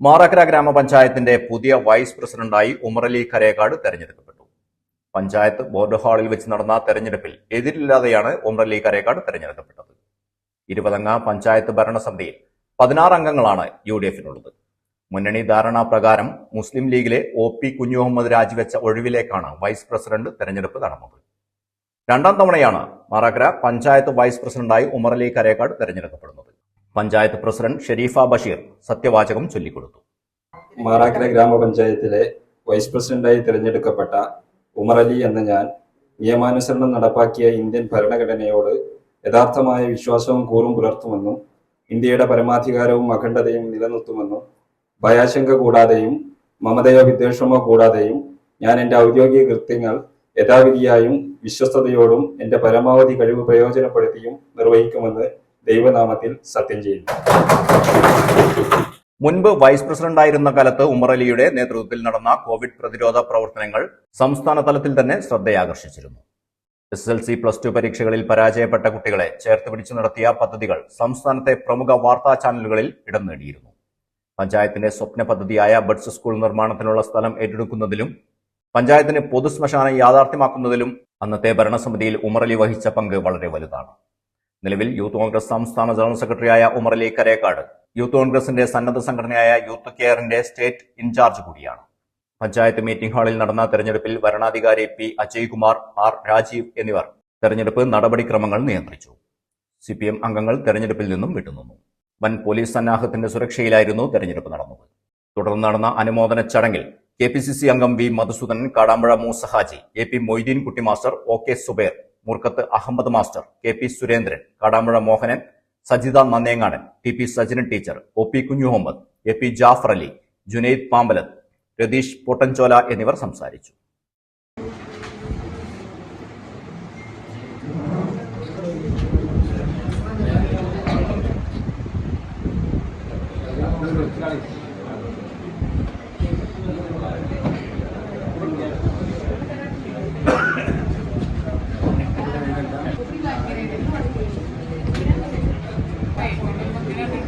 മാറാക്കര ഗ്രാമപഞ്ചായത്തിന്റെ പുതിയ വൈസ് പ്രസിഡന്റായി ഉമറലി കരേക്കാട് തെരഞ്ഞെടുക്കപ്പെട്ടു. പഞ്ചായത്ത് ബോർഡ് ഹാളിൽ വെച്ച് നടന്ന തെരഞ്ഞെടുപ്പിൽ എതിരില്ലാതെയാണ് ഉമറലി കരേക്കാട് തെരഞ്ഞെടുക്കപ്പെട്ടത്. ഇരുപതംഗ പഞ്ചായത്ത് ഭരണസമിതിയിൽ പതിനാറ് അംഗങ്ങളാണ് യു ഡി എഫിനുള്ളത് മുന്നണി ധാരണാ പ്രകാരം മുസ്ലിം ലീഗിലെ ഒ പി കുഞ്ഞുമുഹമ്മദ് രാജിവെച്ച ഒഴിവിലേക്കാണ് വൈസ് പ്രസിഡന്റ് തെരഞ്ഞെടുപ്പ് നടന്നത്. രണ്ടാം തവണയാണ് മാറാക്കര പഞ്ചായത്ത് വൈസ് പ്രസിഡന്റായി ഉമറലി കരേക്കാട് തെരഞ്ഞെടുക്കപ്പെടുന്നത്. പഞ്ചായത്ത് പ്രസിഡന്റ് ഷെരീഫ ബഷീർ സത്യവാചകം ചൊല്ലിക്കൊടുത്തു. മാറാക്കര ഗ്രാമപഞ്ചായത്തിലെ വൈസ് പ്രസിഡന്റായി തിരഞ്ഞെടുക്കപ്പെട്ട ഉമർ അലി എന്ന ഞാൻ നിയമാനുസരണം നടപ്പാക്കിയ ഇന്ത്യൻ ഭരണഘടനയോട് യഥാർത്ഥമായ വിശ്വാസവും കൂറും പുലർത്തുമെന്നും ഇന്ത്യയുടെ പരമാധികാരവും അഖണ്ഡതയും നിലനിർത്തുമെന്നും ഭയാശങ്ക കൂടാതെയും മമതയോ വിദ്വേഷമോ കൂടാതെയും ഞാൻ എന്റെ ഔദ്യോഗിക കൃത്യങ്ങൾ യഥാവിധിയായും വിശ്വസ്തയോടും എന്റെ പരമാവധി കഴിവ് പ്രയോജനപ്പെടുത്തിയും നിർവഹിക്കുമെന്ന് ദൈവനാമത്തിൽ സത്യം ചെയ്യുന്നു. മുൻപ് വൈസ് പ്രസിഡന്റ് ആയിരുന്ന കാലത്ത് ഉമർ അലിയുടെ നേതൃത്വത്തിൽ നടന്ന കോവിഡ് പ്രതിരോധ പ്രവർത്തനങ്ങൾ സംസ്ഥാന തലത്തിൽ തന്നെ ശ്രദ്ധയാകർഷിച്ചിരുന്നു. S L C plus two പരീക്ഷകളിൽ പരാജയപ്പെട്ട കുട്ടികളെ ചേർത്ത് പിടിച്ചു നടത്തിയ പദ്ധതികൾ സംസ്ഥാനത്തെ പ്രമുഖ വാർത്താ ചാനലുകളിൽ ഇടം നേടിയിരുന്നു. പഞ്ചായത്തിന്റെ സ്വപ്ന പദ്ധതിയായ ബഡ്സ് സ്കൂൾ നിർമ്മാണത്തിനുള്ള സ്ഥലം ഏറ്റെടുക്കുന്നതിലും പഞ്ചായത്തിന് പൊതുശ്മശാനം യാഥാർത്ഥ്യമാക്കുന്നതിലും അന്നത്തെ ഭരണസമിതിയിൽ ഉമറലി വഹിച്ച പങ്ക് വളരെ വലുതാണ്. നിലവിൽ യൂത്ത് കോൺഗ്രസ് സംസ്ഥാന ജനറൽ സെക്രട്ടറിയായ ഉമർ അലി കരേക്കാട് യൂത്ത് കോൺഗ്രസിന്റെ സന്നദ്ധ സംഘടനയായ യൂത്ത് കെയറിന്റെ സ്റ്റേറ്റ് ഇൻചാർജ് കൂടിയാണ്. പഞ്ചായത്ത് മീറ്റിംഗ് ഹാളിൽ നടന്ന തെരഞ്ഞെടുപ്പിൽ വരണാധികാരി പി. അജയ്കുമാർ ആർ. രാജീവ് എന്നിവർ തെരഞ്ഞെടുപ്പ് നടപടിക്രമങ്ങൾ നിയന്ത്രിച്ചു. സി പി എം അംഗങ്ങൾ തെരഞ്ഞെടുപ്പിൽ നിന്നും വിട്ടുനിന്നു. വൻ പോലീസ് സന്നാഹത്തിന്റെ സുരക്ഷയിലായിരുന്നു തെരഞ്ഞെടുപ്പ് നടന്നത്. തുടർന്ന് നടന്ന അനുമോദന ചടങ്ങിൽ കെ പി സി സി അംഗം V. Madhusoodanan Kadampuzha Moosahaji A P Moideen കുട്ടിമാസ്റ്റർ O K Subair Moorkath Ahammed master K P Surendran Kadampuzha Mohanan Sajitha Nannengadan T P Sajinan teacher O P Kunhimuhammed A P Jafar Ali Junaid Pambalath Ratheesh Pottanchola എന്നിവർ സംസാരിച്ചു.